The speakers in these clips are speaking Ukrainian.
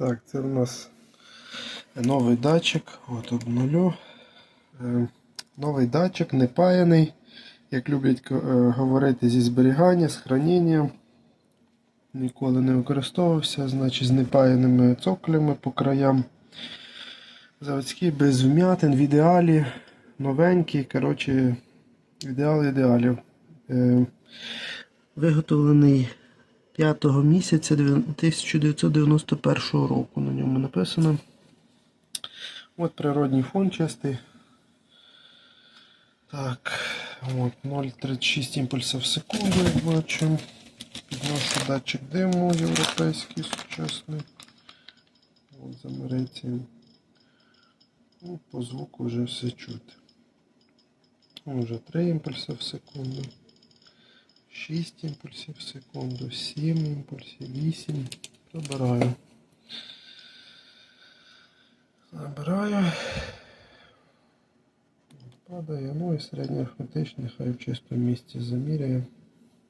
Так, це у нас новий датчик. От обнулю. Е, Новий датчик, не паяний. Як люблять е, говорити зі зберігання, з хранінням. Ніколи не використовувався, значить з непаяними цоклями по краям. Заводський без вмятин, в ідеалі, новенький, коротше, ідеал ідеалів. Е, виготовлений 5 місяця 1991 року. На ньому написано. От природній фон чистий. Так, от 0,36 імпульсів в секунду, як бачимо. Підношу датчик диму європейський сучасний. От з Америці. Ну, по звуку вже все чути. Уже 3 імпульси в секунду. 6 імпульсів в секунду, 7 імпульсів, 8. Забираю. Забираю. Падає, ну і середній арифметичний, хай в чистому місці заміряє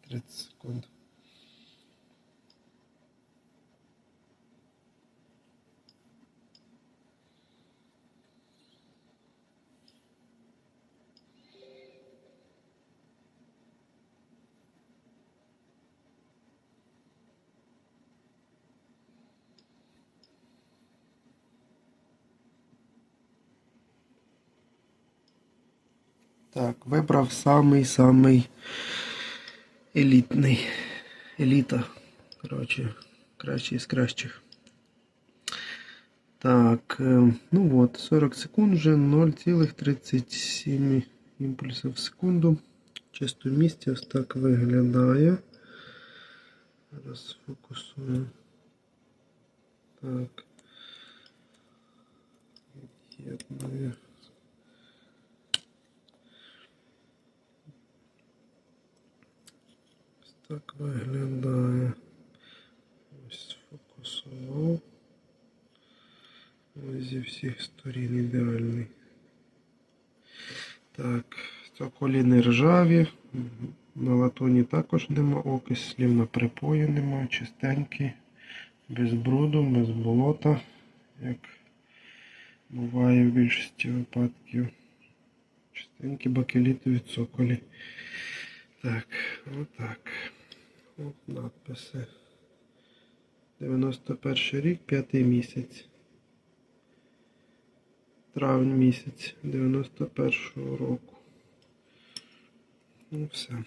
30 секунд. Так, вибрав самий-самий елітний. Еліта. Коротше, кращий з кращих. Так, е, ну от, 40 секунд вже 0,37 імпульсів в секунду. Чисто в місці ось так виглядає. Зараз фокусую. Так. Єднаю. Ось так виглядає. Ось фокусував. Ось зі всіх сторін ідеальний. Так, цоколі ржаві. На латуні також нема окислів, на припої нема, чистенький, без бруду, без болота, як буває в більшості випадків. Чистенькі бакелітові цоколі. Так, отак. От надписи. 91 рік, п'ятий місяць. Травень місяць 91 року. Ну все.